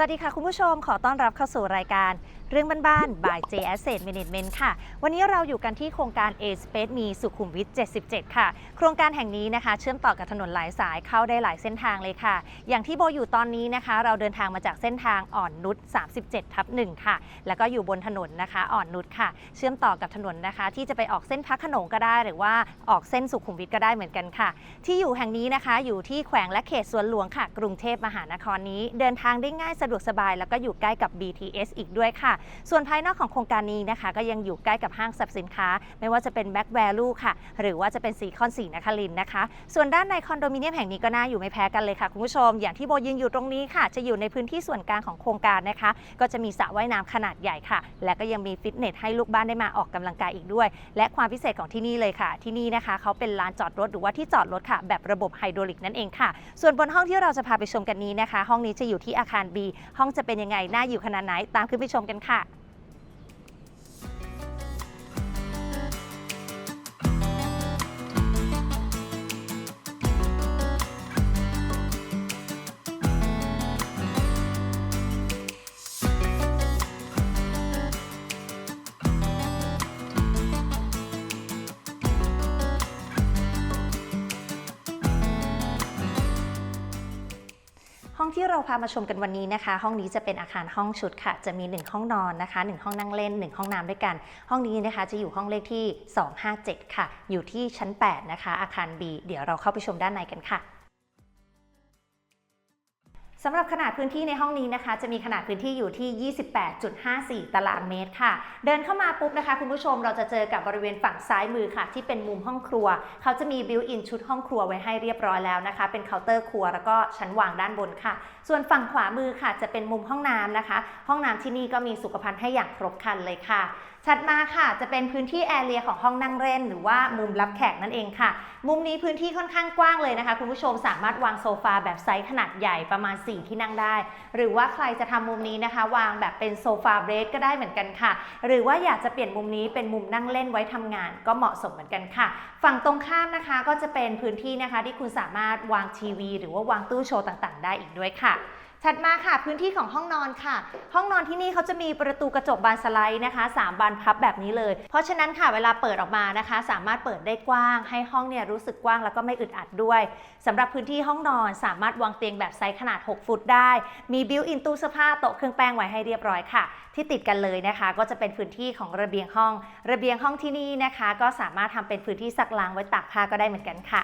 สวัสดีค่ะคุณผู้ชมขอต้อนรับเข้าสู่รายการ เรื่องบ้านๆ by J Asset Management ค่ะ วันนี้เราอยู่กันที่โครงการ A Space มีสุขุมวิท 77 ค่ะ โครงการแห่งนี้นะคะ เชื่อมต่อกับถนนหลายสายเข้าได้หลายเส้นทางเลยค่ะ อย่างที่โบอยู่ตอนนี้นะคะ เราเดินทางมาจากเส้นทางอ่อนนุช 37 ทับ1ค่ะ แล้วก็อยู่บนถนนนะคะ อ่อนนุชค่ะ เชื่อมต่อกับถนนนะคะ ที่จะไปออกเส้นพระโขนงก็ได้ หรือว่าออกเส้นสุขุมวิทก็ได้เหมือนกันค่ะ ที่อยู่แห่งนี้นะคะ อยู่ที่แขวงและเขตสวนหลวงค่ะ กรุงเทพมหานครนี้ เดินทางได้ง่ายสะดวกสบาย แล้วก็อยู่ใกล้กับ BTS อีกด้วยค่ะส่วนภายนอกของโครงการนี้นะคะ ก็ยังอยู่ใกล้กับห้างสรรพสินค้า ไม่ว่าจะเป็น Back Value ค่ะ หรือว่าจะเป็นสีคอนสีนครินนะคะ ส่วนด้านในคอนโดมิเนียมแห่งนี้ก็น่าอยู่ไม่แพ้กันเลยค่ะคุณผู้ชม อย่างที่โบยืนอยู่ตรงนี้ค่ะ จะอยู่ในพื้นที่ส่วนกลางของโครงการนะคะ ก็จะมีสระว่ายน้ำขนาดใหญ่ค่ะ และก็ยังมีฟิตเนสให้ลูกบ้านได้มาออกกำลังกายอีกด้วย และความพิเศษของที่นี่เลยค่ะ ที่นี่นะคะเขาเป็นลานจอดรถหรือว่าที่จอดรถค่ะ แบบระบบไฮดรอลิกนั่นเองค่ะ ส่วนบนห้องที่เราจะพาไปชมกันนี้นะคะ ห้องนี้จะอยู่ที่อาคาร B ห้องจะเป็นยังไงน่าอยู่ขนาดไหนตามขึ้นไปชมกันค่ะห้อ ที่เราพามาชมกันวันนี้นะคะ ห้องนี้จะเป็นอาคารห้องชุดค่ะ จะมี 1 ห้องนอนนะคะ 1 ห้องนั่งเล่น 1 ห้องน้ำด้วยกัน ห้องนี้นะคะจะอยู่ห้องเลขที่ 257 ค่ะ อยู่ที่ชั้น 8 นะคะ อาคาร B เดี๋ยวเราเข้าไปชมด้านในกันค่ะ สำหรับขนาดพื้นที่ในห้องนี้นะคะ จะมีขนาดพื้นที่อยู่ที่ 28.54 ตารางเมตรค่ะ เดินเข้ามาปุ๊บนะคะ คุณผู้ชมเราจะเจอกับบริเวณฝั่งซ้ายมือค่ะ ที่เป็นมุมห้องครัว เขาจะมีบิวอินชุดห้องครัวไว้ให้เรียบร้อยแล้วนะคะ เป็นเคาน์เตอร์ครัวแล้วก็ชั้นวางด้านบนค่ะ ส่วนฝั่งขวามือค่ะ จะเป็นมุมห้องน้ำนะคะ ห้องน้ำที่นี่ก็มีสุขภัณฑ์ให้อย่างครบครันเลยค่ะถัดมาค่ะจะเป็นพื้นที่แอเรียของห้องนั่งเล่น หรือว่ามุมรับแขกนั่นเองค่ะ มุมนี้พื้นที่ค่อนข้างกว้างเลยนะคะ คุณผู้ชมสามารถวางโซฟาแบบไซส์ขนาดใหญ่ประมาณ4 ที่นั่งได้ หรือว่าใครจะทำมุมนี้นะคะ วางแบบเป็นโซฟาเบรดก็ได้เหมือนกันค่ะ หรือว่าอยากจะเปลี่ยนมุมนี้เป็นมุมนั่งเล่นไว้ทำงาน ก็เหมาะสมเหมือนกันค่ะ ฝั่งตรงข้ามนะคะก็จะเป็นพื้นที่นะคะที่คุณสามารถวางทีวี หรือว่าวางตู้โชว์ต่างๆ ได้อีกด้วยค่ะ ถัดมาค่ะพื้นที่ของห้องนอนค่ะ ห้องนอนที่นี่เขาจะมีประตูกระจกบานสไลด์นะคะ 3 บานพับแบบนี้เลย เพราะฉะนั้นค่ะเวลาเปิดออกมานะคะ สามารถเปิดได้กว้าง ให้ห้องเนี่ยรู้สึกกว้างแล้วก็ไม่อึดอัดด้วยสำหรับพื้นที่ห้องนอนสามารถวางเตียงแบบไซส์ขนาด 6 ฟุตได้ มีบิวอินตู้เสื้อผ้าโต๊ะเครื่องแป้งไว้ให้เรียบร้อยค่ะ ที่ติดกันเลยนะคะ ก็จะเป็นพื้นที่ของระเบียงห้อง ระเบียงห้องที่นี่นะคะ ก็สามารถทำเป็นพื้นที่ซักล้างไว้ตากผ้าก็ได้เหมือนกันค่ะ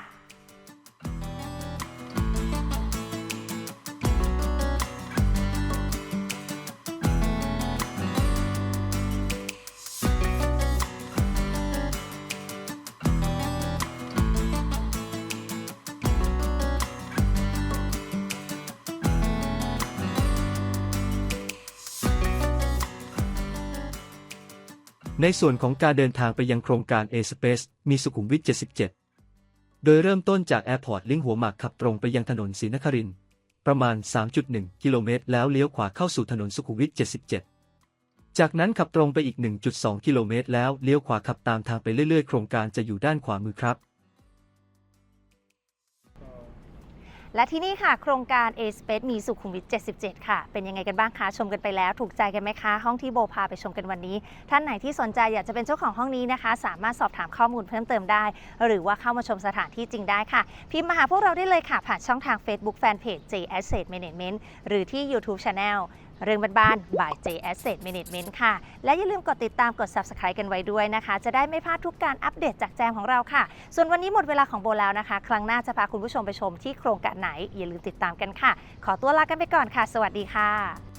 ในส่วนของการเดินทางไปยังโครงการ A Space มีสุขุมวิท 77 โดยเริ่มต้นจากแอร์พอร์ตลิงหัวหมากขับตรงไปยังถนนศรีนครินทร์ประมาณ 3.1 กิโลเมตร แล้วเลี้ยวขวาเข้าสู่ถนนสุขุมวิท 77 จากนั้นขับตรงไปอีก 1.2 กิโลเมตร แล้วเลี้ยวขวาขับตามทางไปเรื่อยๆ โครงการจะอยู่ด้านขวามือครับ และที่นี่ค่ะ โครงการ A Space มีสุขุมวิท 77 ค่ะ เป็นยังไงกันบ้างคะ ชมกันไปแล้ว ถูกใจกันไหมคะ ห้องที่โบพาไปชมกันวันนี้ ท่านไหนที่สนใจอยากจะเป็นเจ้าของห้องนี้นะคะ สามารถสอบถามข้อมูลเพิ่มเติมได้ หรือว่าเข้ามาชมสถานที่จริงได้ค่ะ พิมพ์มาหาพวกเราได้เลยค่ะ ผ่านช่องทาง Facebook Fanpage J Asset Management หรือที่ YouTube Channel เรื่องบ้านๆ by J Asset Management ค่ะ และอย่าลืมกดติดตามกด Subscribe กันไว้ด้วยนะคะ จะได้ไม่พลาดทุกการอัปเดตจากแจมของเราค่ะ ส่วนวันนี้หมดเวลาของโบแล้วนะคะ ครั้งหน้าจะพาคุณผู้ชมไปชมที่โครงการไหน อย่าลืมติดตามกันค่ะ ขอตัวลากันไปก่อนค่ะ สวัสดีค่ะ